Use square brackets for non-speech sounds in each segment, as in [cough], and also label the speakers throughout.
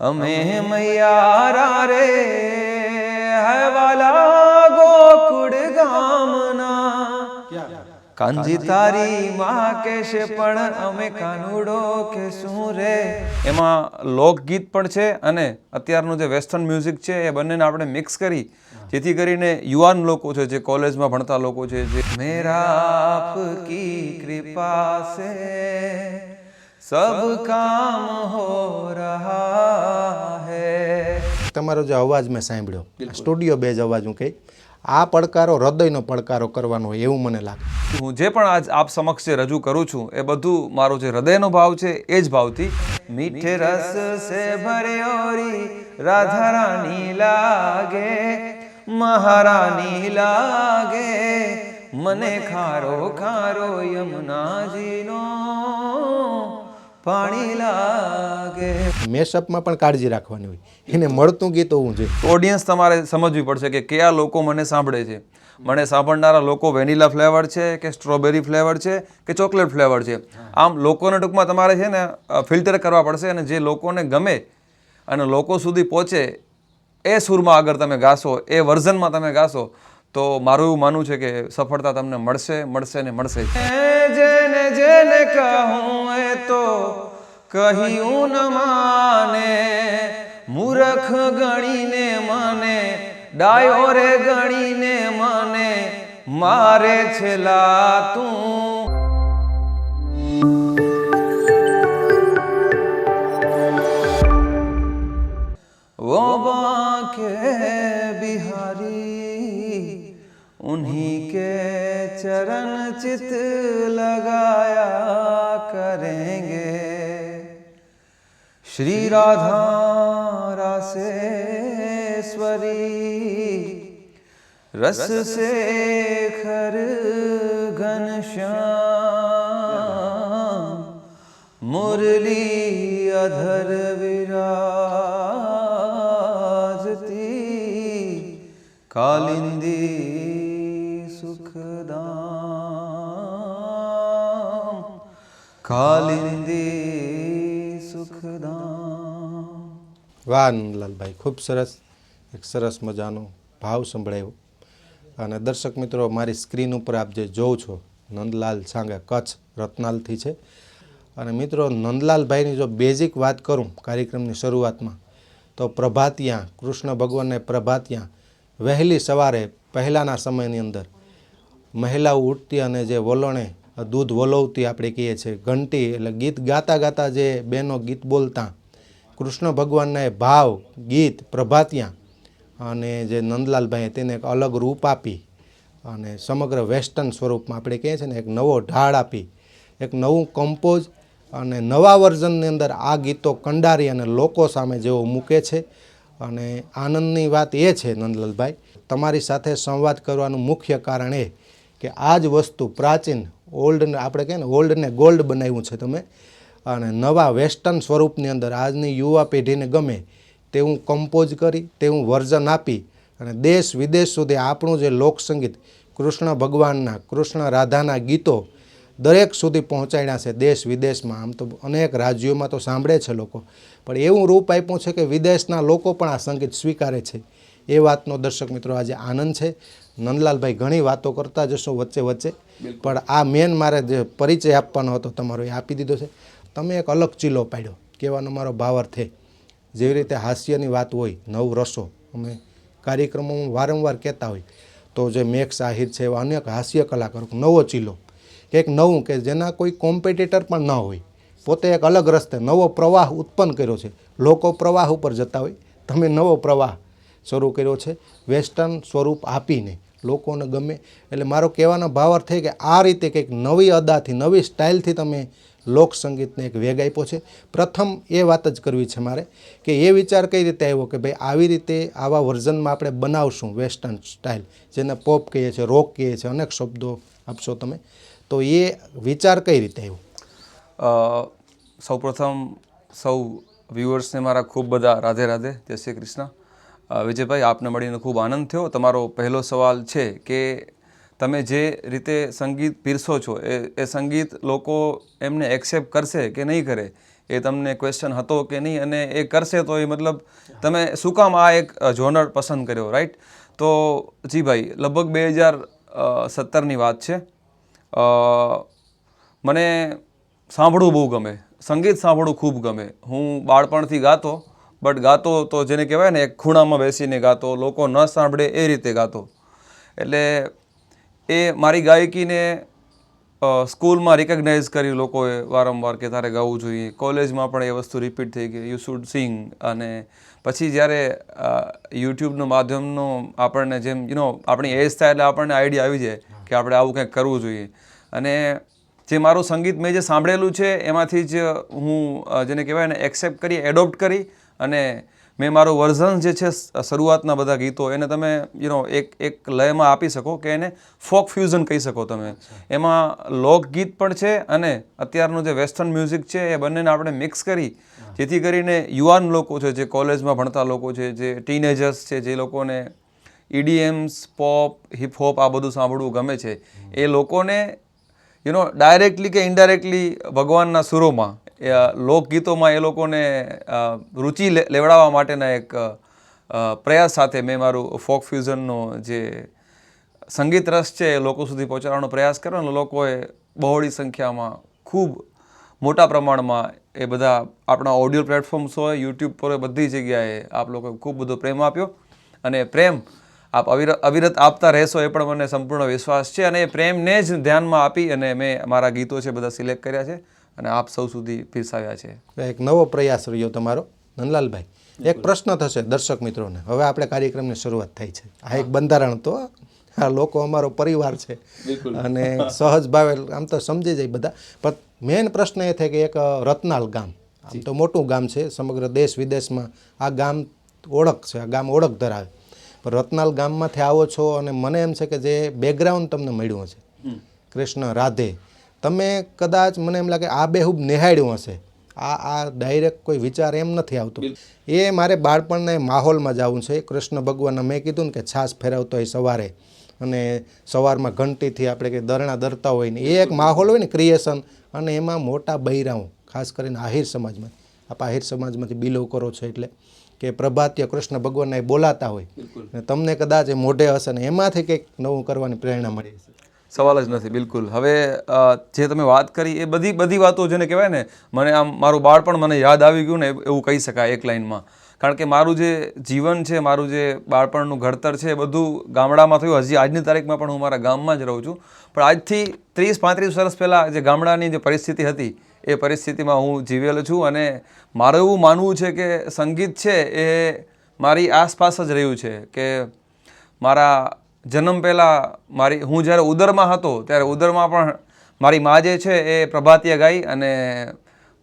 Speaker 1: અમે મૈયારા રે હવાલા ગોકુડ ગામના. કાંજી તારી માં કેશે પણ અમે કાનુડો કે શું રે? એમાં લોકગીત પણ છે અને અત્યારનું જે વેસ્ટર્ન મ્યુઝિક છે એ બંનેને આપણે મિક્સ કરી જેથી કરીને યુવાન લોકો છે જે કોલેજમાં ભણતા લોકો છે જે મેરા આપકી કૃપા સે સબ કામ હો રહા હે
Speaker 2: તમારો જે અવાજ મેં સાંભળ્યો સ્ટુડિયો બેઝ અવાજ હું કહી આ પડકારો હૃદયનો પડકારો કરવાનો હોય એવું મને લાગે.
Speaker 1: હું જે પણ આજ આપ સમક્ષ જે રજૂ કરું છું એ બધું મારો જે હૃદયનો ભાવ છે એ જ ભાવથી મીઠે રસ સે ભર્યોરી રાધા રાની લાગે મહારાની લાગે મને ખારો ખારો યમુનાજીનો પાણી લાગે.
Speaker 2: મેશઅપમાં પણ કાળજી રાખવાની હોય. એને મળતું ગીત હોવું જોઈએ.
Speaker 1: ઓડિયન્સ તમારે સમજવી પડશે કે કયા લોકો મને સાંભળે છે. મને સાંભળનારા લોકો વેનીલા ફ્લેવર છે કે સ્ટ્રોબેરી ફ્લેવર છે કે ચોકલેટ ફ્લેવર છે. આમ લોકોને ટૂંકમાં તમારે છે ને ફિલ્ટર કરવા પડશે અને જે લોકોને ગમે અને લોકો સુધી પહોંચે એ સૂરમાં આગળ તમે ગાશો એ વર્ઝનમાં તમે ગાશો તો મારું એવું માનવું છે કે સફળતા તમને મળશે મળશે ને મળશે. જેને જેને કહું એ તો કહ્યું ન માને. મૂર્ખ ગણીને મને ડાયો રે ગણીને મને, મારે છેલા તું રસ સે ખર ઘનશ્યામ મુરલી અધર વિરાજતી કાલિંદી સુખદામ કાલિંદી સુખદામ
Speaker 2: વાહ નંદલાલભાઈ ખૂબ સરસ એક સરસ મજાનો ભાવ સંભળાયો. અને દર્શક મિત્રો, મારી સ્ક્રીન ઉપર આપ જે જોઉં છો, નંદલાલ સાંગે કચ્છ રત્નાલથી છે. અને મિત્રો, નંદલાલભાઈની જો બેઝિક વાત કરું કાર્યક્રમની શરૂઆતમાં, તો પ્રભાતિયા, કૃષ્ણ ભગવાનને પ્રભાતિયા, વહેલી સવારે પહેલાંના સમયની અંદર મહિલાઓ ઉઠતી અને જે વલણે દૂધ વલોવતી આપણે કહીએ છીએ, ઘંટી એટલે ગીત ગાતા ગાતા જે બહેનો ગીત બોલતા, કૃષ્ણ ભગવાનના ભાવ, ગીત, પ્રભાતિયા અને જે નંદલાલભાઈએ તેને એક અલગ રૂપ આપી અને સમગ્ર વેસ્ટર્ન સ્વરૂપમાં આપણે કહીએ છીએ ને એક નવો ઢાળ આપી, એક નવું કમ્પોઝ અને નવા વર્ઝનની અંદર આ ગીતો કંડારી અને લોકો સામે જેઓ મૂકે છે. અને આનંદની વાત એ છે નંદલાલભાઈ, તમારી સાથે સંવાદ કરવાનું મુખ્ય કારણ એ કે આ જ વસ્તુ પ્રાચીન ઓલ્ડને આપણે કહીએ ને ઓલ્ડને ગોલ્ડ બનાવ્યું છે તમે. અને નવા વેસ્ટર્ન સ્વરૂપની અંદર આજની યુવા પેઢીને ગમે તેવું કમ્પોઝ કરી તેવું વર્ઝન આપી અને દેશ વિદેશ સુધી આપણું જે લોકસંગીત કૃષ્ણ ભગવાનના કૃષ્ણ રાધાના ગીતો દરેક સુધી પહોંચાડ્યા છે દેશ વિદેશમાં. આમ તો અનેક રાજ્યોમાં તો સાંભળે છે લોકો. પણ એવું રૂપ આપ્યું છે કે વિદેશના લોકો પણ આ સંગીત સ્વીકારે છે. એ વાતનો દર્શક મિત્રો આજે આનંદ છે. નંદલાલભાઈ ઘણી વાતો કરતા જશો વચ્ચે વચ્ચે. પણ આ મેન મારે જે પરિચય આપવાનો હતો તમારો એ આપી દીધો છે. તમે એક અલગ ચીલો પાડ્યો. કહેવાનો મારો ભાવાર્થ છે જેવી રીતે હાસ્યની વાત હોય, નવ રસો, અમે કાર્યક્રમોમાં વારંવાર કહેતા હોય, તો જે મેઘ સાહિર છે એવા અનેક હાસ્ય કલાકારો, નવો ચીલો. એક નવું કે જેના કોઈ કોમ્પિટિટર પણ ન હોય. પોતે એક અલગ રસ્તે નવો પ્રવાહ ઉત્પન્ન કર્યો છે. લોકો પ્રવાહ ઉપર જતા હોય. તમે નવો પ્રવાહ શરૂ કર્યો છે. વેસ્ટર્ન સ્વરૂપ આપીને લોકોને ગમે. એટલે મારો કહેવાનો ભાવાર્થ છે કે આ રીતે કંઈક નવી અદાથી, નવી સ્ટાઇલથી તમે લોક સંગીતને એક વેગ આપ્યો છે. પ્રથમ એ વાત જ કરવી છે મારે કે એ વિચાર કઈ રીતે આવ્યો કે ભાઈ આવી રીતે આવા વર્ઝનમાં આપણે બનાવશું વેસ્ટર્ન સ્ટાઇલ, જેને પોપ કહીએ છીએ, રોક કહીએ છીએ, અનેક શબ્દો આપશો તમે. તો એ વિચાર કઈ રીતે આવ્યો?
Speaker 1: સૌપ્રથમ સૌ વ્યુઅર્સને મારા ખૂબ બધા રાધે રાધે, જય શ્રી કૃષ્ણ. વિજયભાઈ, આપને મળીને ખૂબ આનંદ થયો. તમારો પહેલો સવાલ છે કે તમે જે રીતે સંગીત પીરસો છો, એ એ સંગીત લોકો એમને એક્સેપ્ટ કરશે કે નહીં કરે? એ તમને ક્વેશ્ચન હતો કે નહીં? અને એ કરશે તો એ મતલબ તમે શું કામ આ એક જોનર પસંદ કર્યો રાઈટ તો જી ભાઈ, લગભગ બે હજાર સત્તરની વાત છે. મને સાંભળવું બહુ ગમે. સંગીત સાંભળવું ખૂબ ગમે. હું બાળપણથી ગાતો બટ ગાતો તો જેને કહેવાય ને, એક ખૂણામાં બેસીને ગાતો, લોકો ન સાંભળે એ રીતે ગાતો. એટલે એ મારી ગાયકીને સ્કૂલમાં રિકગ્નાઇઝ કર્યું લોકોએ વારંવાર કે તારે ગાવું જોઈએ. કોલેજમાં પણ એ વસ્તુ રિપીટ થઈ ગઈ. યુ શુડ સિંગ અને પછી જ્યારે યુટ્યુબનું માધ્યમનો આપણને જેમ યુ નો આપણી એજ થાય એટલે આપણને આઈડિયા આવી જાય કે આપણે આવું કંઈક કરવું જોઈએ. અને જે મારું સંગીત મેં જે સાંભળેલું છે, એમાંથી જ હું જેને કહેવાય ને એક્સેપ્ટ કરી એડોપ્ટ કરી અને મેં મારું વર્ઝન જે છે, શરૂઆતના બધા ગીતો, એને તમે યુ નો એક એક લયમાં આપી શકો કે એને ફોક ફ્યુઝન કહી શકો તમે. એમાં લોકગીત પણ છે અને અત્યારનું જે વેસ્ટર્ન મ્યુઝિક છે, એ બંનેને આપણે મિક્સ કરી, જેથી કરીને યુવાન લોકો છે, જે કોલેજમાં ભણતા લોકો છે, જે ટીનેજર્સ છે, જે લોકોને ઇડીએમ્સ પોપ હિપ હોપ આ બધું સાંભળવું ગમે છે, એ લોકોને યુ નો ડાયરેક્ટલી કે ઇનડાયરેક્ટલી ભગવાનના સુરોમાં લોકગીતોમાં એ લોકોને રુચિ લેવડાવવા માટેના એક પ્રયાસ સાથે મેં મારું ફોક ફ્યુઝનનો જે સંગીત રસ છે એ લોકો સુધી પહોંચાડવાનો પ્રયાસ કર્યો અને લોકોએ બહોળી સંખ્યામાં ખૂબ મોટા પ્રમાણમાં એ બધા આપણા ઓડિયો પ્લેટફોર્મ્સ હોય, યુટ્યુબ પર બધી જગ્યાએ આપ લોકોએ ખૂબ બધો પ્રેમ આપ્યો. અને પ્રેમ આપ અવિરત આપતા રહેશો એ પણ મને સંપૂર્ણ વિશ્વાસ છે અને એ પ્રેમને જ ધ્યાનમાં આપી અને મેં મારા ગીતો છે બધા સિલેક્ટ કર્યા છે. અને આપ સૌ સુધી પીરસાવ્યા છે.
Speaker 2: એક નવો પ્રયાસ રહ્યો તમારો નંદલાલભાઈ. એક પ્રશ્ન થશે દર્શક મિત્રોને. હવે આપણે કાર્યક્રમની શરૂઆત થઈ છે. આ એક બંધારણ તો આ લોકો અમારો પરિવાર છે. અને સહજ ભાવે આમ તો સમજી જાય બધા. પણ મેઇન પ્રશ્ન એ થાય કે એક રત્નાલ ગામ આમ તો મોટું ગામ છે સમગ્ર દેશ વિદેશમાં આ ગામ ઓળખ છે આ ગામ ઓળખ ધરાવે. પણ રત્નાલ ગામમાંથી આવો છો અને મને એમ છે કે જે બેકગ્રાઉન્ડ તમને મળ્યું છે કૃષ્ણ રાધે તમે કદાચ મને એમ લાગે આ બેહૂબ નિહાળ્યું હશે. આ આ ડાયરેક્ટ કોઈ વિચાર એમ નથી આવતો. એ મારે બાળપણના માહોલમાં જવું છે. કૃષ્ણ ભગવાનને મેં કીધું ને કે છાસ ફેરવતો હોય સવારે. અને સવારમાં ઘંટીથી આપણે કે દરણા દરતા હોય ને એ એક માહોલ હોય ને ક્રિએશન અને એમાં મોટા બૈરાઓ ખાસ કરીને આહિર સમાજમાં. આપ આહિર સમાજમાંથી બિલો કરો છો એટલે કે પ્રભાત્ય કૃષ્ણ ભગવાનને એ બોલાતા હોય. ને તમને કદાચ એ મોઢે હશે ને એમાંથી કંઈક નવું કરવાની પ્રેરણા મળી હશે.
Speaker 1: સવાલ જ નથી, બિલકુલ. હવે જે તમે વાત કરી એ બધી બધી વાતો જેને કહેવાય ને, મને આમ મારું બાળપણ મને યાદ આવી ગયું ને એવું કહી શકાય એક લાઇનમાં કારણ કે મારું જે જીવન છે, મારું જે બાળપણનું ઘડતર છે એ બધું ગામડામાં થયું. હજી આજની તારીખમાં પણ હું મારા ગામમાં જ રહું છું. પણ આજથી ત્રીસ, પાંત્રીસ વર્ષ પહેલાં જે ગામડાની જે પરિસ્થિતિ હતી, એ પરિસ્થિતિમાં હું જીવેલો છું અને મારું એવું માનવું છે કે સંગીત છે એ મારી આસપાસ જ રહ્યું છે કે મારા જન્મ પહેલાં મારી, હું જ્યારે ઉદરમાં હતો, ત્યારે ઉદરમાં પણ મારી મા જે છે એ પ્રભાતીય ગાઈ અને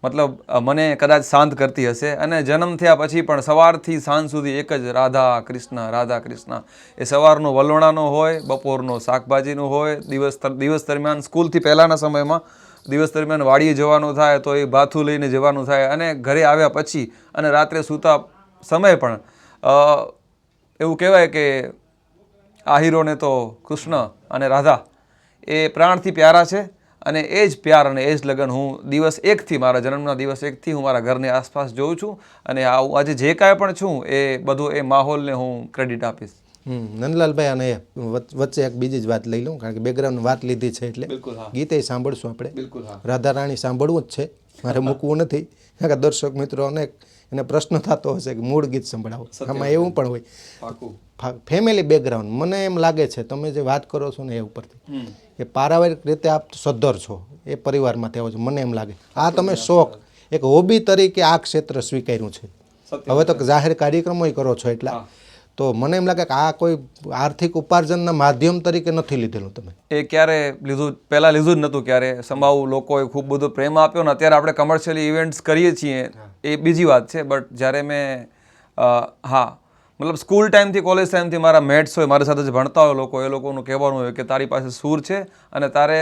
Speaker 1: મતલબ મને કદાચ શાંત કરતી હશે. અને જન્મ થયા પછી પણ સવારથી સાંજ સુધી એક જ રાધા કૃષ્ણ રાધા કૃષ્ણ. એ સવારનો વલોણાનો હોય, બપોરનો શાકભાજીનો હોય, દિવસ દિવસ દરમિયાન સ્કૂલથી પહેલાંના સમયમાં દિવસ દરમિયાન વાડીએ જવાનું થાય, તો એ ભાથું લઈને જવાનું થાય. અને ઘરે આવ્યા પછી અને રાત્રે સૂતા સમય પણ એવું કહેવાય કે આહિરોને તો કૃષ્ણ અને રાધા એ પ્રાણથી પ્યારા છે અને એ જ પ્યાર અને એ જ લગ્ન હું દિવસ એકથી મારા જન્મના દિવસ એકથી હું મારા ઘરની આસપાસ જોઉં છું અને આ આજે જે કાંઈ પણ છું એ બધું એ માહોલને હું ક્રેડિટ આપીશ.
Speaker 2: હમ નંદલાલભાઈ અને વચ- વચ્ચે એક બીજી જ વાત લઈ લઉં કારણ કે બેકગ્રાઉન્ડ વાત લીધી છે એટલે ગીતે સાંભળશું આપણે. રાધા રાણી સાંભળવું જ છે. મારે [laughs] મૂકવું નથી. કારણ કે દર્શક મિત્રો અનેક એને પ્રશ્ન થતો હશે કે મૂળ ગીત સંભળાવો. આમાં એવું પણ હોય. ફેમિલી બેકગ્રાઉન્ડ મને એમ લાગે છે તમે જે વાત કરો છો ને એ ઉપરથી. કે પારિવારિક રીતે આપ સદ્ધર છો. એ પરિવારમાંથી આવો છો મને એમ લાગે. આ તમે શોખ એક હોબી તરીકે આ ક્ષેત્ર સ્વીકાર્યું છે. હવે તો જાહેર કાર્યક્રમો કરો છો એટલા. તો મને એમ લાગે કે આ કોઈ આર્થિક ઉપાર્જનના માધ્યમ તરીકે નથી લીધેલું તમે.
Speaker 1: એ ક્યારે લીધું, પહેલાં લીધું જ નહોતું, ક્યારે સંભાવ લોકોએ ખૂબ બધો પ્રેમ આપ્યો ને અત્યારે આપણે કમર્શિયલી ઇવેન્ટ્સ કરીએ છીએ, એ બીજી વાત છે બટ જ્યારે મેં હા, મતલબ સ્કૂલ ટાઈમથી કોલેજ ટાઈમથી મારા મેટ્સ હોય, મારી સાથે જે ભણતા હોય લોકો, એ લોકોનું કહેવાનું હોય કે તારી પાસે સૂર છે અને તારે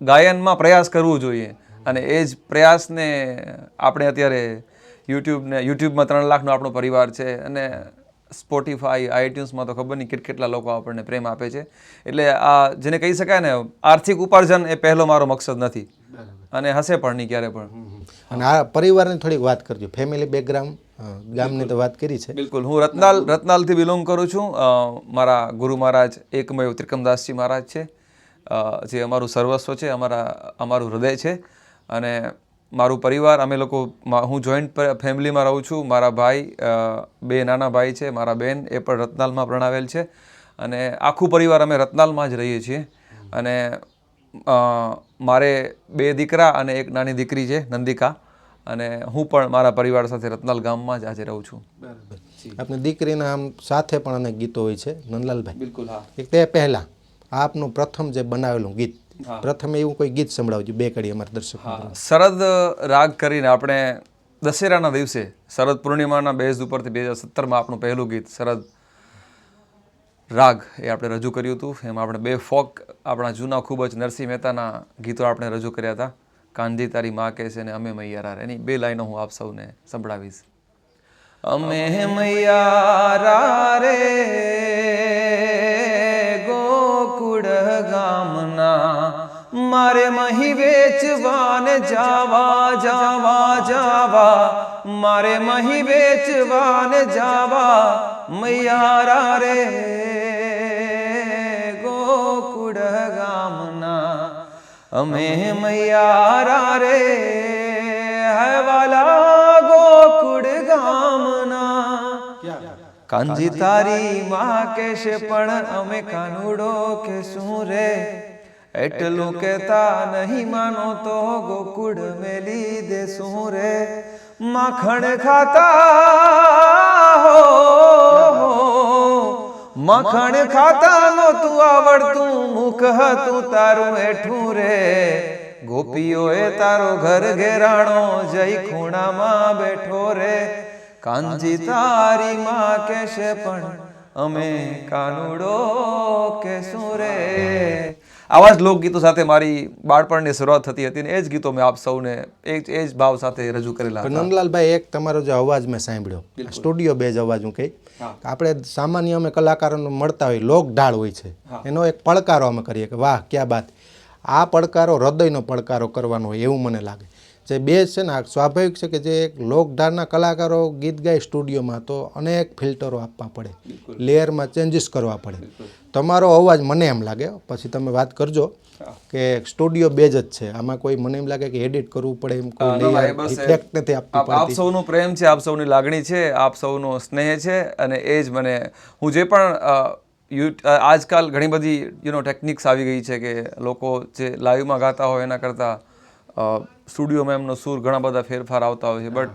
Speaker 1: ગાયનમાં પ્રયાસ કરવું જોઈએ. અને એ જ પ્રયાસને આપણે અત્યારે યુટ્યુબને યુટ્યુબમાં ત્રણ લાખનો આપણો પરિવાર છે અને સ્પોટીફાઈ આઈટ્યુન્સમાં તો ખબર નહીં કેટ કેટલા લોકો આપણને પ્રેમ આપે છે. એટલે આ જેને કહી શકાય ને આર્થિક ઉપાર્જન એ પહેલો મારો મકસદ નથી. અને હશે પણ નહીં ક્યારે પણ.
Speaker 2: અને આ પરિવારની થોડીક વાત કરજો. ફેમિલી બેકગ્રાઉન્ડ ગામની તો વાત કરી છે.
Speaker 1: બિલકુલ. હું રત્નાલ રત્નાલથી બિલોંગ કરું છું. મારા ગુરુ મહારાજ એકમય ત્રિકમદાસજી મહારાજ છે. જે અમારું સર્વસ્વ છે અમારા અમારું હૃદય છે. અને મારું પરિવાર અમે લોકો હું જોઈન્ટ ફેમિલીમાં રહું છું. મારા ભાઈ બે નાના ભાઈ છે મારા બેન એ પણ રત્નાલમાં પ્રણાવેલ છે. અને આખું પરિવાર અમે રત્નાલમાં જ રહીએ છીએ. અને મારે બે દીકરા અને એક નાની દીકરી છે નંદિકા. અને હું પણ મારા પરિવાર સાથે રત્નાલ ગામમાં જ આજે રહું છું.
Speaker 2: આપની દીકરીના આમ સાથે પણ અનેક ગીતો હોય છે નંદલાલભાઈ.
Speaker 1: બિલકુલ હા.
Speaker 2: એક તે પહેલાં આપનું પ્રથમ જે બનાવેલું ગીત. પ્રથમ એવું કોઈ ગીત સંભળાવજો બે કડી અમારા દર્શક
Speaker 1: શરદ રાગ કરીને આપણે દશેરાના દિવસે શરદ પૂર્ણિમાના બેઝ ઉપરથી બે હજાર સત્તરમાં આપણું પહેલું ગીત શરદ રાગ એ આપણે રજૂ કર્યું હતું. એમાં આપણે બે ફોક આપણા જૂના ખૂબ જ નરસિંહ મહેતાના ગીતો આપણે રજૂ કર્યા હતા. કાંધી તારી માં કે છે ને અમે મૈયારા એની બે લાઈનો હું આપ સૌને સંભળાવીશ. અમે મૈયારા રે ગોકુળ ગામના મારે મહી વેચવાને જાવા જાવા જાવા. મારે મહી વેચવાને જાવા, મૈયારા રે. ગોકુળ ગામના. અમે મૈયારા રે. હવાલા વાલા ગોકુળ ગામના. કાંજી તારી માં કહેશે પણ અમે કાનુડો કે શું રે? એટલું કેતા નહીં માનો તો ગોકુળ મેલી દેશું રે. માખણ ખાતા હો. મખણ ખાતા નહોતું આવડતું. મુખ હતું તારું એઠું રે. ગોપીઓએ તારો ઘર ઘેરાણો જઈ ખૂણામાં બેઠો રે. કાંજી તારી માં કેશે પણ અમે કાનુડો કેશું રે. આવા જ લોકગીતો સાથે મારી બાળપણની શરૂઆત થતી હતી અને એ જ ગીતો મેં આપ સૌને એ જ એ જ ભાવ સાથે રજૂ કરેલા
Speaker 2: નંદલાલભાઈ એક તમારો જે અવાજ મેં સાંભળ્યો સ્ટુડિયો બેઝ અવાજ હું કહી. આપણે સામાન્ય અમે કલાકારોને મળતા હોય લોક ઢાળ હોય છે. એનો એક પડકારો અમે કરીએ કે વાહ ક્યાં બાત. આ પડકારો હૃદયનો પડકારો કરવાનો હોય એવું મને લાગે. જે બેઝ છે ને આ સ્વાભાવિક છે કે જે એક લોકધારના કલાકારો ગીત ગાય સ્ટુડિયોમાં તો અનેક ફિલ્ટરો આપવા પડે. લેયરમાં ચેન્જીસ કરવા પડે. તમારો અવાજ મને એમ લાગે પછી તમે વાત કરજો કે સ્ટુડિયો બેજ જ છે. આમાં કોઈ મને એમ લાગે કે એડિટ કરવું પડે એમ કોઈ effect નથી આપતી
Speaker 1: આપ સૌનો પ્રેમ છે આપ સૌની લાગણી છે આપ સૌનો સ્નેહ છે અને એ જ મને હું જે પણ યુ આજકાલ ઘણી બધી યુ નો ટેકનિક્સ આવી ગઈ છે કે લોકો જે લાઈવમાં ગાતા હોય એના કરતાં સ્ટુડિયોમાં એમનો સૂર ઘણા બધા ફેરફાર આવતા હોય છે. બટ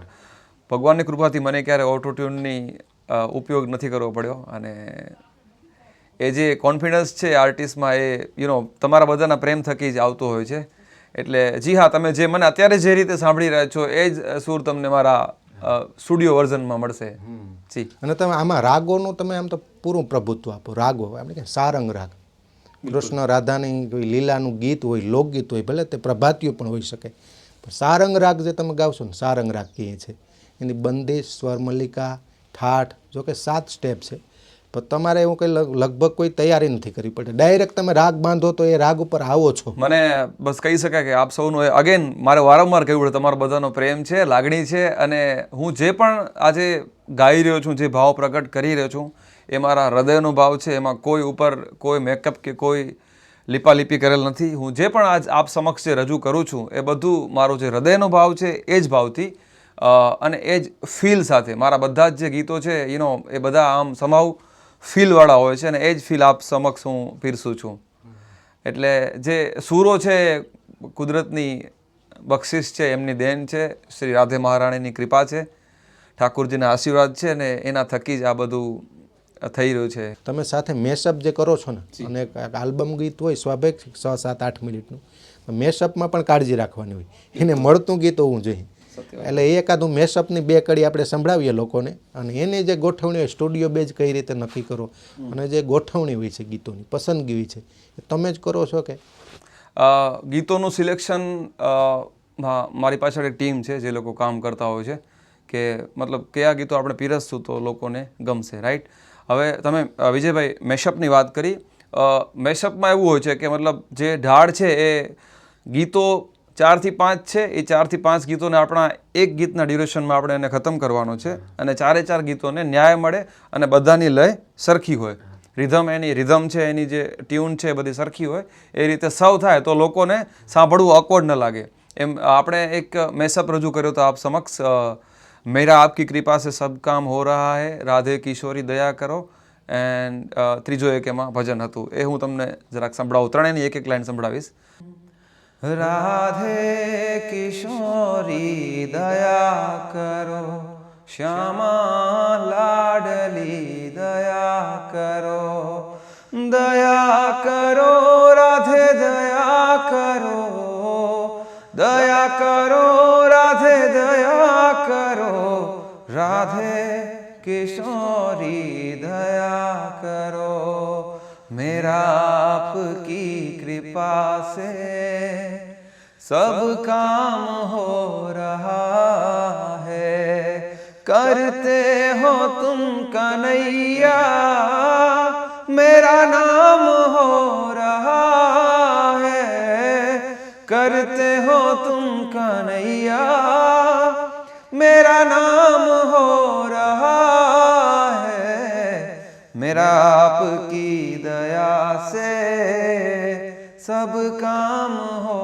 Speaker 1: ભગવાનની કૃપાથી મને ક્યારે ઓટોટ્યુનની ઉપયોગ નથી કરવો પડ્યો. અને એ જે કોન્ફિડન્સ છે આર્ટિસ્ટમાં એ યુ નો તમારા બધાના પ્રેમ થકી જ આવતો હોય છે. એટલે જી હા તમે જે મને અત્યારે જે રીતે સાંભળી રહ્યા છો એ જ સૂર તમને મારા સ્ટુડિયો વર્ઝનમાં મળશે. જી.
Speaker 2: અને તમે આમાં રાગોનું તમે આમ તો પૂરું પ્રભુત્વ આપો. રાગો આપણે કે સારંગ રાગ. કૃષ્ણ રાધાની કોઈ લીલાનું ગીત હોય લોકગીત હોય ભલે તે પ્રભાતિયું પણ હોઈ શકે. પણ સારંગ રાગ જે તમે ગાવશો ને સારંગ રાગ કહીએ છે. એની બંદિશ સ્વર મલ્લિકા ઠાઠ જો કે સાત સ્ટેપ છે. પણ તમારે એવું કંઈ લગ- લગભગ કોઈ તૈયારી નથી કરવી પડે ડાયરેક્ટ તમે રાગ બાંધો તો એ રાગ ઉપર આવો છો.
Speaker 1: મને બસ કહી શકાય કે આપ સૌનું અગેન મારે વારંવાર કહેવું પડે તમારો બધાનો પ્રેમ છે લાગણી છે અને હું જે પણ આજે ગાઈ રહ્યો છું જે ભાવ પ્રગટ કરી રહ્યો છું એ મારા હૃદયનો ભાવ છે, એમાં કોઈ ઉપર કોઈ મેકઅપ કે કોઈ લીપાલીપી કરેલ નથી. હું જે પણ આજ આપ સમક્ષ જે રજૂ કરું છું, એ બધું મારો જે હૃદયનો ભાવ છે, એ જ ભાવથી અને એ જ ફીલ સાથે. મારા બધા જ જે ગીતો છે એનો એ બધા આમ સમાવ ફીલવાળા હોય છે, અને એ જ ફીલ આપ સમક્ષ હું પીરસું છું. એટલે જે સૂરો છે, કુદરતની બક્ષિસ છે, એમની દેન છે, શ્રી રાધે મહારાણીની કૃપા છે, ઠાકુરજીના આશીર્વાદ છે ને એના થકી જ આ બધું થઈ રહ્યું છે.
Speaker 2: તમે સાથે મેશઅપ જે કરો છો ને અને એક આલ્બમ ગીત હોય સ્વાભાવિક છે, સાત આઠ મિનિટનું મેશઅપમાં પણ કાળજી રાખવાની હોય. એને મળતું ગીત હોવું જોઈએ. એટલે એ એકાદું મેશઅપની બે કડી આપણે સંભળાવીએ લોકોને અને એની જે ગોઠવણી હોય સ્ટુડિયો બેઝ કઈ રીતે નક્કી કરો અને જે ગોઠવણી હોય છે ગીતોની પસંદગી હોય છે એ તમે જ કરો છો કે?
Speaker 1: ગીતોનું સિલેક્શન મારી પાછળ એક ટીમ છે જે લોકો કામ કરતા હોય છે કે મતલબ કયા ગીતો આપણે પીરસશું તો લોકોને ગમશે રાઈટ હવે તમે વિજયભાઈ મેશઅપની વાત કરી. મેશઅપમાં એવું હોય છે કે મતલબ જે ઢાળ છે એ ગીતો ચારથી પાંચ છે, એ ચારથી પાંચ ગીતોને આપણા એક ગીતના ડ્યુરેશનમાં આપણે એને ખતમ કરવાનો છે અને ચારે ચાર ગીતોને ન્યાય મળે અને બધાની લય સરખી હોય. રિધમ એની, રિધમ છે એની જે ટ્યુન છે એ બધી સરખી હોય. એ રીતે સૌ થાય તો લોકોને સાંભળવું અકવર્ડ ન લાગે. એમ, આપણે એક મેસઅપ રજૂ કર્યો તો આપ સમક્ષ મેરા આપકી કૃપા સે સબ કામ હો રહા હે રાધે કિશોરી દયા કરો એન્ડ ત્રીજો એક એમાં ભજન હતું એ હું તમને જરાક સંભળાવું ત્રણેયની એક એક લાઈન સંભળાવીશ રાધે કિશોરી દયા કરો શ્યામા લાડલી દયા કરો દયા કરો રાધે દયા કરો દયા કરો राधे किशोरी, दया करो। मेरा आपकी कृपा से सब काम हो रहा है। करते हो तुम कन्हैया, मेरा नाम हो रहा है। करते हो तुम कन्हैया मेरा आपकी दया से सब કામ હો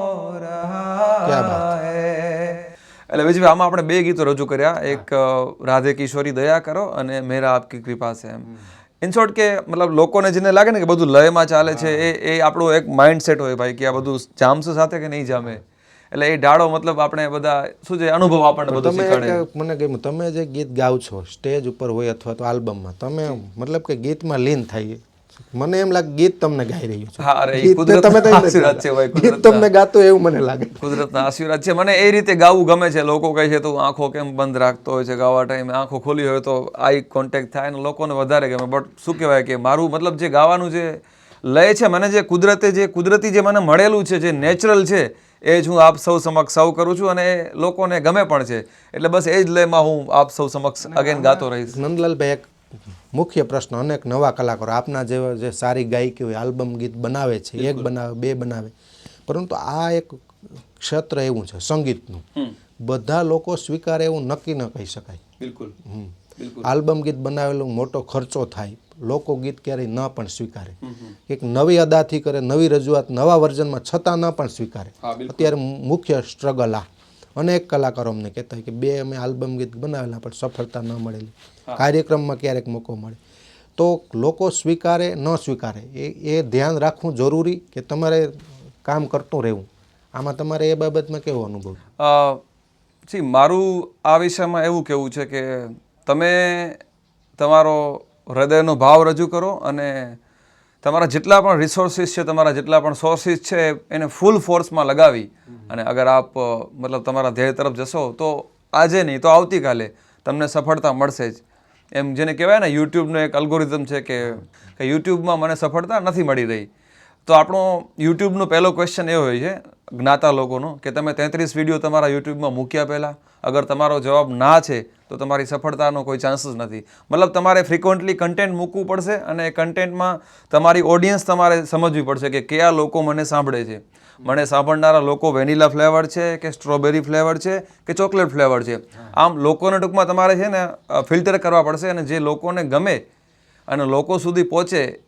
Speaker 2: ક્યા
Speaker 1: રહા હૈ એટલે બીજું આમાં આપણે બે ગીતો રજૂ કર્યા એક અ, રાધે કિશોરી દયા કરો અને મેરા આપકી કૃપા છે એમ ઇન શોર્ટ કે મતલબ લોકોને જેને લાગે ને કે બધું લયમાં ચાલે છે એ એ આપણું એક માઇન્ડ સેટ હોય ભાઈ કે આ બધું જામશે સાથે કે નહીં જામે એટલે એ ડાળો મતલબ આપણે બધા શું છે અનુભવ આપણને બધું શીખવાડે
Speaker 2: મને ગમ્યું તમે જે ગીત ગાવ છો સ્ટેજ ઉપર હોય અથવા તો આલ્બમમાં તમે મતલબ કે ગીતમાં લીન થાય. મને એમ લાગે ગીત તમને ગાઈ રહ્યું છે.
Speaker 1: હા અરે કુદરત
Speaker 2: તમે
Speaker 1: આશીર્વાદ છે ભાઈ.
Speaker 2: ગીત તમને ગાતો એવું મને લાગે.
Speaker 1: કુદરતના આશીર્વાદ છે. મને એ રીતે ગાવું ગમે છે. લોકો કહે છે તું આંખો કેમ બંધ રાખતો હોય છે? ગાવા ટાઈમે આંખો ખોલી હોય તો આઈ કોન્ટેક્ટ થાય અને લોકોને વધારે ગમે. બટ શું કહેવાય કે મારું મતલબ જે ગાવાનું જે લય છે મને જે કુદરતે જે કુદરતી જે મને મળેલું છે જે નેચરલ છે એ જ હું આપ સૌ સમક્ષ સૌ કરું છું અને લોકોને ગમે પણ છે. એટલે બસ એ જ લયમાં હું આપ સૌ સમક્ષ અગેન ગાતો રહીશ.
Speaker 2: નંદલાલભાઈ એક મુખ્ય પ્રશ્ન અનેક નવા કલાકારો આપના જેવા જે સારી ગાયકી હોય આલ્બમ ગીત બનાવે છે એક બનાવે બે બનાવે. પરંતુ આ એક ક્ષેત્ર એવું છે સંગીતનું. બધા લોકો સ્વીકારે એવું નક્કી ન કહી શકાય.
Speaker 1: બિલકુલ.
Speaker 2: આલ્બમ ગીત બનાવેલો મોટો ખર્ચો થાય. લોકો ગીત ક્યારેય ન પણ સ્વીકારે. એક નવી અદાથી કરે નવી રજૂઆત નવા વર્ઝનમાં છતાં ન પણ સ્વીકારે. અત્યારે મુખ્ય સ્ટ્રગલ આ. અનેક કલાકારો અમને કહેતા હોય કે બે અમે આલ્બમ ગીત બનાવેલા પણ સફળતા ન મળેલી. કાર્યક્રમમાં ક્યારેક મોકો મળે. તો લોકો સ્વીકારે ન સ્વીકારે એ એ ધ્યાન રાખવું જરૂરી કે તમારે કામ કરતું રહેવું? આમાં તમારે એ બાબતમાં કેવો અનુભવ?
Speaker 1: જી મારું આ વિષયમાં એવું કહેવું છે કે તમે તમારો હૃદયનો ભાવ રજૂ કરો અને તમારા જેટલા પણ રિસોર્સિસ છે, તમારા જેટલા પણ સોર્સિસ છે, એને ફૂલ ફોર્સમાં લગાવી. અને અગર આપ મતલબ તમારા ધ્યેય તરફ જશો, તો આજે નહીં, તો આવતીકાલે તમને સફળતા મળશે જ. એમ જેને કહેવાય ને, યુટ્યુબનો એક અલ્ગોરિધમ છે કે યુટ્યુબમાં મને સફળતા નથી મળી રહી. તો આપણો યુટ્યુબનો પહેલો ક્વેશ્ચન એ હોય છે, જ્ઞાતા લોકોનો, કે તમે તેત્રીસ વીડિયો તમારા યુટ્યુબમાં મૂક્યા પહેલાં. અગર તમારો જવાબ ના છે, તો તમારી સફળતાનો કોઈ ચાન્સીસ નથી. મતલબ તમારે ફ્રિકવન્ટલી કન્ટેન્ટ મૂકવું પડશે અને એ કન્ટેન્ટમાં તમારી ઓડિયન્સ તમારે સમજવી પડશે કે કયા લોકો મને સાંભળે છે. મને સાંભળનારા લોકો વેનીલા ફ્લેવર છે, કે સ્ટ્રોબેરી ફ્લેવર છે, કે ચોકલેટ ફ્લેવર છે. આમ લોકોને ટૂંકમાં તમારે છે ને ફિલ્ટર કરવા પડશે અને જે લોકોને ગમે અને લોકો સુધી પહોંચે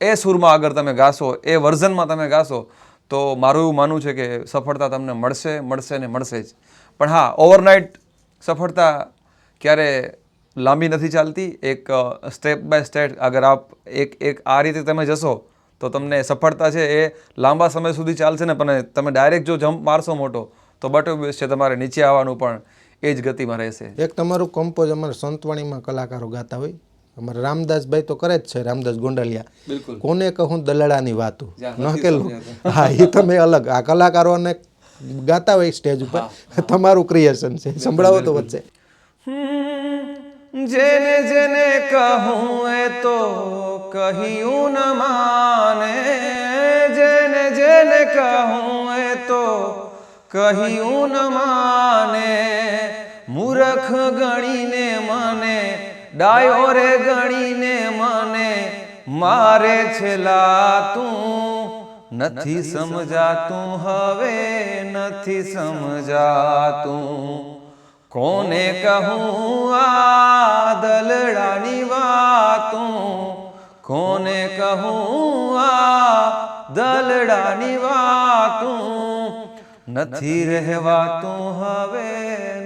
Speaker 1: એ સૂરમાં આગળ તમે ગાશો, એ વર્ઝનમાં તમે ગાશો, તો મારું એવું માનવું છે કે સફળતા તમને મળશે મળશે ને મળશે જ. પણ હા, ઓવરનાઇટ સફળતા ક્યારે લાંબી નથી ચાલતી. એક સ્ટેપ બાય સ્ટેપ અગર આપ એક એક આ રીતે તમે જશો, તો તમને સફળતા છે એ લાંબા સમય સુધી ચાલશે ને, પણ તમે ડાયરેક્ટ જો જમ્પ મારશો મોટો, તો બટ ઓબ્વિયસ છે તમારે નીચે આવવાનું પણ એ જ ગતિમાં રહેશે.
Speaker 2: એક તમારું કમ્પોઝ અમારે સંતવાણીમાં કલાકારો ગાતા હોય. અમારે રામદાસભાઈ તો કરે જ છે રામદાસ ગોંડલિયા. કોને કહું દલડાની વાતો? ન કેલું. હા એ તમે અલગ. આ કલાકારોને ગાતા હોય સ્ટેજ ઉપર. તમારું ક્રિએશન છે. સંભળાવો તો વચ્ચે.
Speaker 1: જેને જેને કહું એ તો કહ્યું ન માને. જેને જેને કહું એ તો કહ્યું ન માને. મૂરખ ગણીને મને ડાયો રે ગણીને મને મારે છેલા તું નથી સમજાતું હવે નથી સમજાતું. કોને કહું આ દલડાની વાતું? કોને કહું આ દલડાની વાતું? નથી રહેવાતું હવે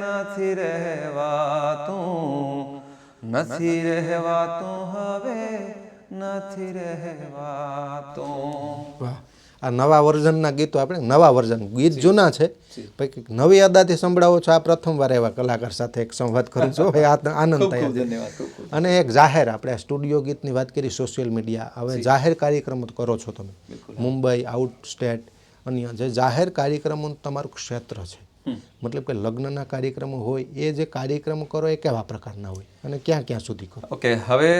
Speaker 1: નથી રહેવાતું. નથી રહેવાતું હવે નથી રહેવાતું.
Speaker 2: આ નવા વર્ઝનના ગીતો આપણે નવા વર્ઝન ગીત જૂના છે. પછી નવી અદાથી સંભળાવો છો આ પ્રથમવાર એવા કલાકાર સાથે એક સંવાદ કરું છું. આનંદ થાય અને એક જાહેર આપણે સ્ટુડિયો ગીતની વાત કરી સોશિયલ મીડિયા. હવે જાહેર કાર્યક્રમો કરો છો તમે. મુંબઈ આઉટ સ્ટેટ અન્ય જે જાહેર કાર્યક્રમો તમારું ક્ષેત્ર છે. મતલબ કે લગ્નના કાર્યક્રમો હોય, એ જે કાર્યક્રમો કરો એ કેવા પ્રકારના હોય? અને ક્યાં ક્યાં સુધી કરો?
Speaker 1: ઓકે, હવે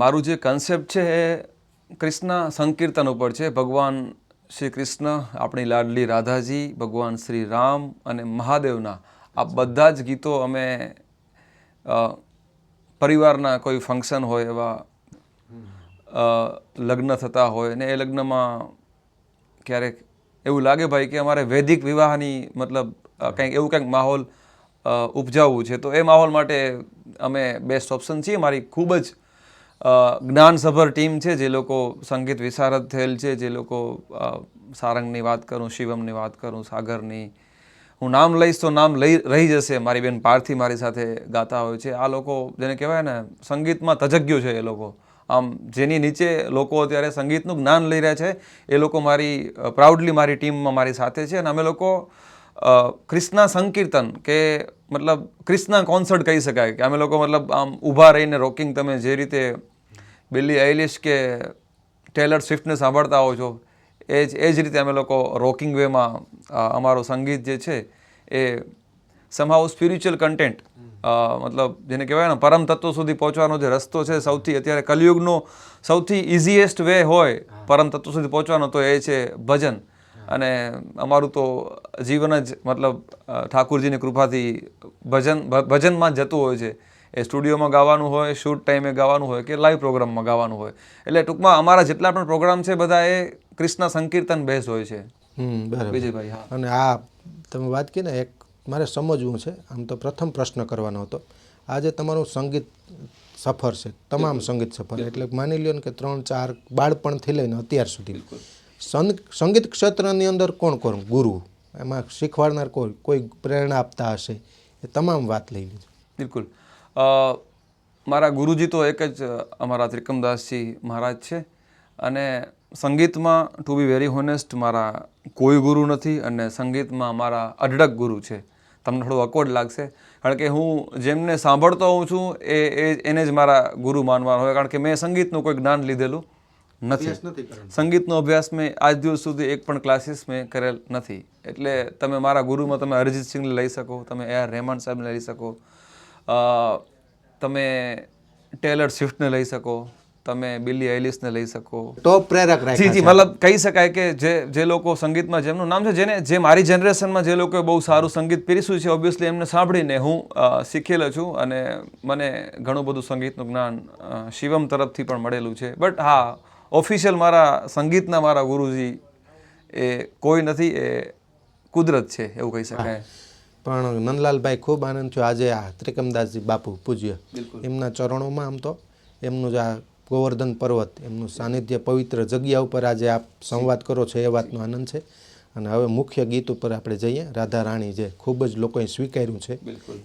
Speaker 1: મારું જે કન્સેપ્ટ છે એ કૃષ્ણ સંકીર્તન ઉપર છે. ભગવાન શ્રી કૃષ્ણ, આપણી લાડલી રાધાજી, ભગવાન શ્રી રામ અને મહાદેવના આ બધા જ ગીતો અમે પરિવારના કોઈ ફંક્શન હોય એવા લગ્ન થતા હોય ને એ લગ્નમાં ક્યારેક એવું લાગે ભાઈ કે અમારે વૈદિક વિવાહની મતલબ કંઈક એવું કંઈક માહોલ ઉપજાવવું છે. તો એ માહોલ માટે અમે બેસ્ટ ઓપ્શન છીએ. મારી ખૂબ જ જ્ઞાનસભર ટીમ છે. જે લોકો સંગીત વિશારદ થયેલ છે, જે લોકો સારંગની વાત કરું, શિવમની વાત કરું, સાગરની. હું નામ લઈશ તો નામ લઈ, રહી જશે. મારી બેન પારથી મારી સાથે ગાતા હોય છે. આ લોકો જેને કહેવાય ને, સંગીતમાં તજજ્ઞો છે એ લોકો. આમ જેની નીચે લોકો અત્યારે સંગીતનું જ્ઞાન લઈ રહ્યા છે, એ લોકો મારી પ્રાઉડલી મારી ટીમમાં મારી સાથે છે. અને અમે લોકો ક્રિષ્ના સંકીર્તન કે મતલબ ક્રિષ્ના કોન્સર્ટ કહી શકાય કે અમે લોકો મતલબ આમ ઊભા રહીને રોકિંગ તમે જે રીતે બિલ્લી આઇલિશ કે ટેલર સ્વિફ્ટને સાંભળતા હો છો એ જ એ જ રીતે અમે લોકો રોકિંગ વેમાં અમારું સંગીત જે છે એ સમહાઉ સ્પિરિચ્યુઅલ કન્ટેન્ટ મતલબ જેને કહેવાય ને પરમ તત્વ સુધી પહોંચવાનો જે રસ્તો છે સૌથી અત્યારે કલયુગનો સૌથી ઇઝીએસ્ટ વે હોય પરમ તત્વ સુધી પહોંચવાનો તો એ છે ભજન. અને અમારું તો જીવન જ મતલબ ઠાકુરજીની કૃપાથી ભજન ભજનમાં જતું હોય છે. એ સ્ટુડિયોમાં ગાવાનું હોય શૂટ ટાઈમે ગાવાનું હોય કે લાઈવ પ્રોગ્રામમાં ગાવાનું હોય. એટલે ટૂંકમાં અમારા જેટલા પણ પ્રોગ્રામ છે બધા એ કૃષ્ણ સંકીર્તન બેઝ હોય છે.
Speaker 2: હમ બરાબર.
Speaker 1: વિજયભાઈ હા.
Speaker 2: અને આ તમે વાત કહી ને એક મારે સમજવું છે. આમ તો પ્રથમ પ્રશ્ન કરવાનો હતો. આજે તમારું સંગીત સફર છે. તમામ સંગીત સફર. એટલે માની લ્યો ને કે ત્રણ ચાર બાળપણથી લઈને અત્યાર સુધી. સંગીત ક્ષેત્રની અંદર કોણ કોણ? ગુરુ. એમાં શીખવાડનાર કોઈ કોઈ પ્રેરણા આપતા હશે એ તમામ વાત લઈ લીધી.
Speaker 1: બિલકુલ. મારા ગુરુજી તો એક જ અમારા ત્રિકમદાસજી મહારાજ છે અને સંગીતમાં ટુ બી વેરી હોનેસ્ટ મારા કોઈ ગુરુ નથી અને સંગીતમાં મારા અઢળક ગુરુ છે. તમને થોડું અકવર્ડ લાગશે. કારણ કે હું જેમને સાંભળતો હોઉં છું એ- એને જ મારા ગુરુ માનવાનો હોય. કારણ કે મેં સંગીતનું કોઈ જ્ઞાન લીધેલું નથી. સંગીતનો અભ્યાસ મેં આજ દિવસ સુધી એક પણ ક્લાસીસ મેં કરેલ નથી. એટલે તમે મારા ગુરુમાં તમે અરિજિત સિંહને લઈ શકો તમે એ આર રહેમાન સાહેબને લઈ શકો તમે ટેલર સ્વિફ્ટને લઈ શકો તમે બિલી આઇલિસને લઈ શકો.
Speaker 2: ટોપ પ્રેરક
Speaker 1: જી જી મતલબ કહી શકાય કે જે જે લોકો સંગીતમાં જેમનું નામ છે જેને જે મારી જનરેશનમાં જે લોકોએ બહુ સારું સંગીત પીરસ્યું છે ઓબ્વિયસલી એમને સાંભળીને હું શીખેલો છું અને મને ઘણું બધું સંગીતનું જ્ઞાન શિવમ તરફથી પણ મળેલું છે. બટ હા ઓફિશિયલ મારા સંગીતના મારા ગુરુજી એ કોઈ નથી એ કુદરત છે એવું કહી શકાય.
Speaker 2: પણ નંદલાલભાઈ ખૂબ આનંદ થયો. આજે આ ત્રિકમદાસજી બાપુ પૂજ્ય. એમના ચરણોમાં આમ તો એમનું જ આ ગોવર્ધન પર્વત એમનું સાનિધ્ય પવિત્ર જગ્યા ઉપર આજે આપ સંવાદ કરો છો એ વાતનો આનંદ છે. અને હવે મુખ્ય ગીત ઉપર આપણે જઈએ. રાધા રાણી જે ખૂબ જ લોકોએ સ્વીકાર્યું છે.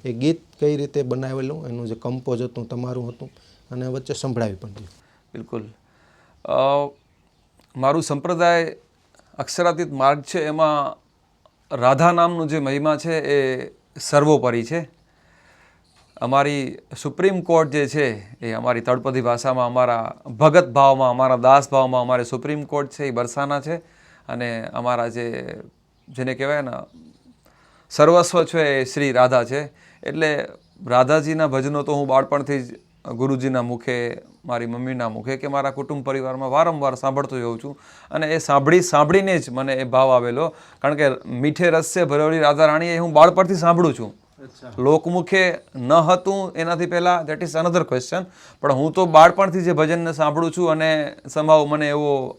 Speaker 2: એ ગીત કઈ રીતે બનાવેલું? એનું જે કમ્પોઝ હતું તમારું હતું અને વચ્ચે સંભળાવી પણ
Speaker 1: બિલકુલ. મારું સંપ્રદાય અક્ષરાતીત માર્ગ છે, એમાં રાધા નામનું જે મહિમા છે, એ સર્વોપરી છે. અમારી સુપ્રીમ કોર્ટ જે છે, એ અમારી તળપદી ભાષામાં, અમારા ભગત ભાવમાં, અમારા દાસ ભાવમાં અમારે સુપ્રીમ કોર્ટ છે, એ બરસાના છે. અને અમારા જે, જેને કહેવાય ને, સર્વસ્વ છે, એ શ્રી રાધા છે. એટલે રાધાજીના ભજનો તો હું બાળપણથી જ ગુરુજીના મુખે મારી મમ્મીના મુખે કે મારા કુટુંબ પરિવારમાં વારંવાર સાંભળતો હોઉં છું. અને એ સાંભળી સાંભળીને જ મને એ ભાવ આવેલો. કારણ કે મીઠે રસ્સે ભરેલી રાધા રાણી એ હું બાળપણથી સાંભળું છું. લોકમુખે ન હતું એનાથી પહેલાં દેટ ઇઝ અનધર ક્વેશ્ચન પણ હું તો બાળપણથી જે ભજનને સાંભળું છું અને સંભાવ મને એવો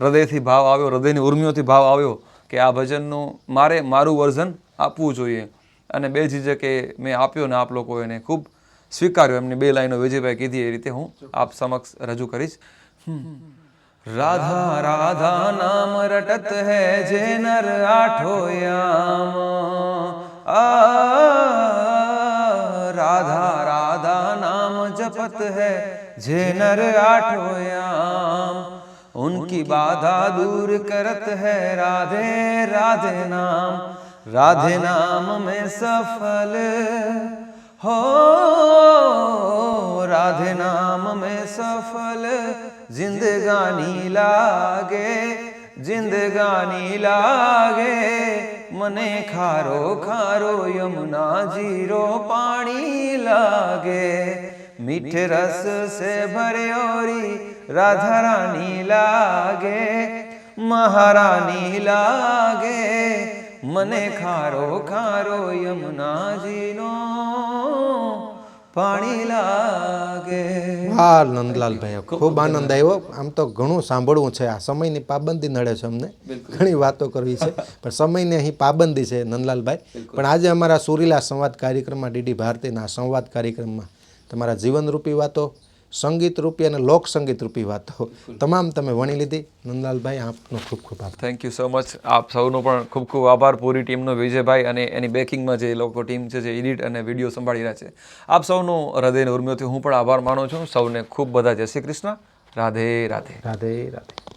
Speaker 1: હૃદયથી ભાવ આવ્યો હૃદયની ઉર્મિઓથી ભાવ આવ્યો કે આ ભજનનું મારે મારું વર્ઝન આપવું જોઈએ. અને બે ઝીઝકે મેં આપ્યો ને આપ લોકો એને ખૂબ. સ્વીકાર્યો એમની બે લાઈનો વિજયભાઈ કીધી એ રીતે હું આપ સમક્ષ રજૂ કરીશ રાધા રાધા નામ રટત હૈ જે નર આઠો યામ આ રાધા રાધા નામ જપત है જે નર આઠો યામ उनकी बाधा दूर करत है राधे राधे नाम राधे नाम में सफल हो राधे नाम में सफल जिंदगानी लागे जिंदगानी लागे મને ખારો ખારો યમુના જીરો પાણી લાગે મીઠ રસ સે ભર્યોરી રાધા રાની લાગે મહારાની લાગે મને ખારો ખારો યમુનાજીનો પાણી લાગે.
Speaker 2: હા નંદલાલભાઈ ખૂબ આનંદ આવ્યો. આમ તો ઘણું સાંભળવું છે. આ સમયની પાબંદી નડે છે અમને. ઘણી વાતો કરવી છે. પણ સમયની અહીં પાબંદી છે નંદલાલભાઈ. પણ આજે અમારા સુરીલા સંવાદ કાર્યક્રમમાં ડીડી ભારતીના સંવાદ કાર્યક્રમમાં તમારા જીવનરૂપી વાતો સંગીત રૂપી અને લોક સંગીત રૂપી વાતો. તમામ તમે વણી લીધી. નંદલાલભાઈ આપનો ખૂબ ખૂબ આભાર.
Speaker 1: થેન્ક યુ સો મચ આપ સૌનો પણ ખૂબ ખૂબ આભાર. પૂરી ટીમનો વિજયભાઈ અને એની બેકિંગમાં જે લોકો ટીમ છે જે એડિટ અને વીડિયો સંભાળી રહ્યા છે આપ સૌનો હૃદયને ઉર્મ્યોથી હું પણ આભાર માનું છું. સૌને ખૂબ બધા જય શ્રી કૃષ્ણ. રાધે રાધે.
Speaker 2: રાધે રાધે.